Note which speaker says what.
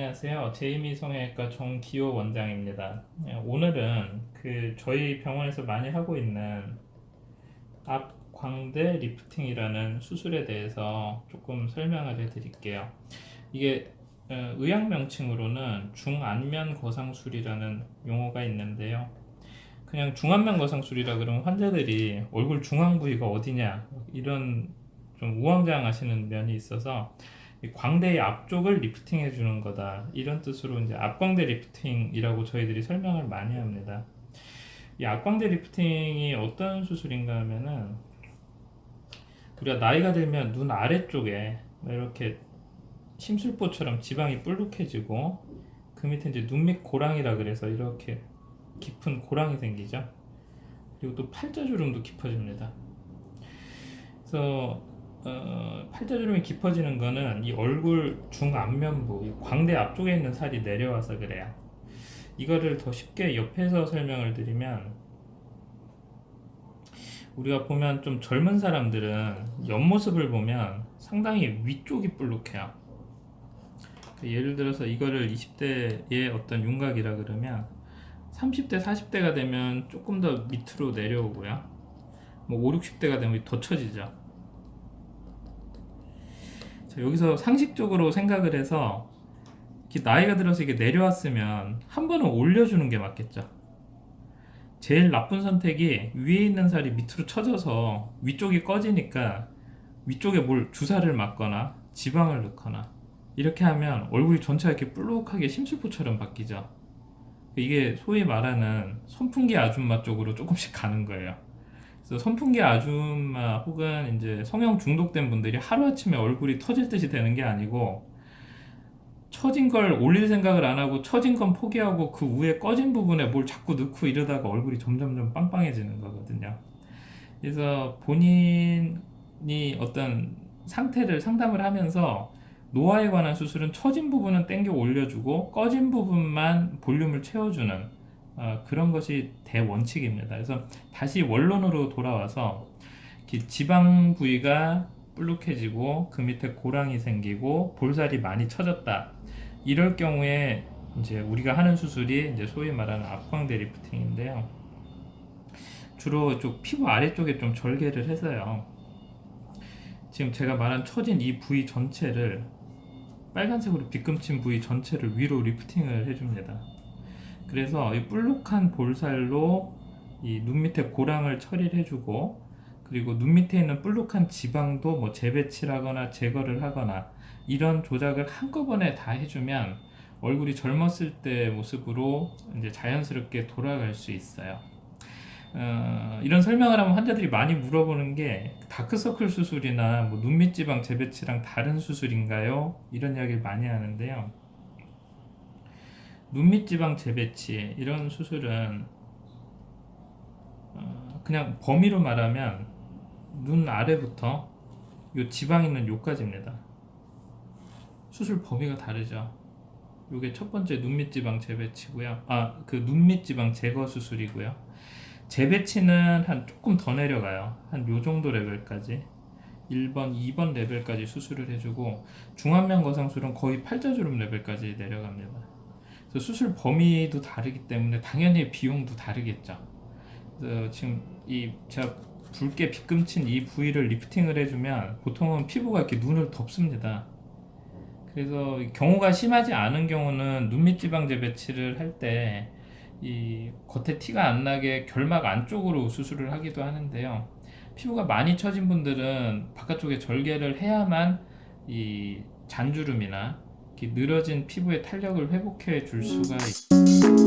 Speaker 1: 안녕하세요. 제이미 성형외과 정기호 원장입니다. 네, 오늘은 그 저희 병원에서 많이 하고 있는 앞 광대 리프팅이라는 수술에 대해서 조금 설명을 해드릴게요. 이게 어, 의학 명칭으로는 중안면 거상술이라는 용어가 있는데요. 그냥 중안면 거상술이라 그러면 환자들이 얼굴 중앙 부위가 어디냐 이런 좀 우왕좌왕하시는 면이 있어서 이 광대의 앞쪽을 리프팅 해 주는 거다 이런 뜻으로 이제 앞광대 리프팅이라고 저희들이 설명을 많이 합니다. 이 앞광대 리프팅이 어떤 수술인가 하면은 우리가 나이가 들면 눈 아래쪽에 이렇게 심술보처럼 지방이 불룩해지고 그 밑에 이제 눈밑 고랑이라 그래서 이렇게 깊은 고랑이 생기죠. 그리고 또 팔자주름도 깊어집니다. 그래서 어, 팔자주름이 깊어지는 거는 이 얼굴 중안면부, 이 광대 앞쪽에 있는 살이 내려와서 그래요. 이거를 더 쉽게 옆에서 설명을 드리면 우리가 보면 좀 젊은 사람들은 옆모습을 보면 상당히 위쪽이 볼록해요. 예를 들어서 이거를 20대의 어떤 윤곽이라 그러면 30대, 40대가 되면 조금 더 밑으로 내려오고요. 뭐 5, 60대가 되면 더 처지죠. 자, 여기서 상식적으로 생각을 해서 나이가 들어서 이게 내려왔으면 한 번은 올려주는 게 맞겠죠. 제일 나쁜 선택이 위에 있는 살이 밑으로 쳐져서 위쪽이 꺼지니까 위쪽에 뭘 주사를 맞거나 지방을 넣거나 이렇게 하면 얼굴이 전체가 이렇게 볼록하게 심술포처럼 바뀌죠. 이게 소위 말하는 선풍기 아줌마 쪽으로 조금씩 가는 거예요. 그래서 선풍기 아줌마 혹은 이제 성형 중독된 분들이 하루아침에 얼굴이 터질 듯이 되는 게 아니고 처진 걸 올릴 생각을 안 하고 처진 건 포기하고 그 위에 꺼진 부분에 뭘 자꾸 넣고 이러다가 얼굴이 점점점 빵빵해지는 거거든요. 그래서 본인이 어떤 상태를 상담을 하면서 노화에 관한 수술은 처진 부분은 땡겨 올려주고 꺼진 부분만 볼륨을 채워주는 어, 그런 것이 대원칙입니다. 그래서 다시 원론으로 돌아와서 지방 부위가 불룩해지고 그 밑에 고랑이 생기고 볼살이 많이 처졌다. 이럴 경우에 이제 우리가 하는 수술이 이제 소위 말하는 앞광대 리프팅인데요. 주로 쪽 피부 아래쪽에 좀 절개를 해서요. 지금 제가 말한 처진 이 부위 전체를 빨간색으로 빗금친 부위 전체를 위로 리프팅을 해줍니다. 그래서 이 볼록한 볼살로 이 눈 밑에 고랑을 처리를 해주고 그리고 눈 밑에 있는 볼록한 지방도 뭐 재배치라거나 제거를 하거나 이런 조작을 한꺼번에 다 해주면 얼굴이 젊었을 때 모습으로 이제 자연스럽게 돌아갈 수 있어요. 어, 이런 설명을 하면 환자들이 많이 물어보는 게 다크서클 수술이나 뭐 눈밑 지방 재배치랑 다른 수술인가요? 이런 이야기를 많이 하는데요. 눈밑 지방 재배치 이런 수술은 어, 그냥 범위로 말하면 눈 아래부터 요 지방 있는 요까지입니다. 수술 범위가 다르죠. 요게 첫 번째 눈밑 지방 재배치고요. 아, 그 눈밑 지방 제거 수술이고요. 재배치는 한 조금 더 내려가요. 한 요 정도 레벨까지. 1번, 2번 레벨까지 수술을 해주고 중안면 거상술은 거의 팔자주름 레벨까지 내려갑니다. 수술 범위도 다르기 때문에 당연히 비용도 다르겠죠. 그래서 지금 이 제가 붉게 빗금친 이 부위를 리프팅을 해주면 보통은 피부가 이렇게 눈을 덮습니다. 그래서 경우가 심하지 않은 경우는 눈밑 지방 재배치를 할 때 이 겉에 티가 안 나게 결막 안쪽으로 수술을 하기도 하는데요. 피부가 많이 처진 분들은 바깥쪽에 절개를 해야만 이 잔주름이나 늘어진 피부의 탄력을 회복해 줄 수가 있.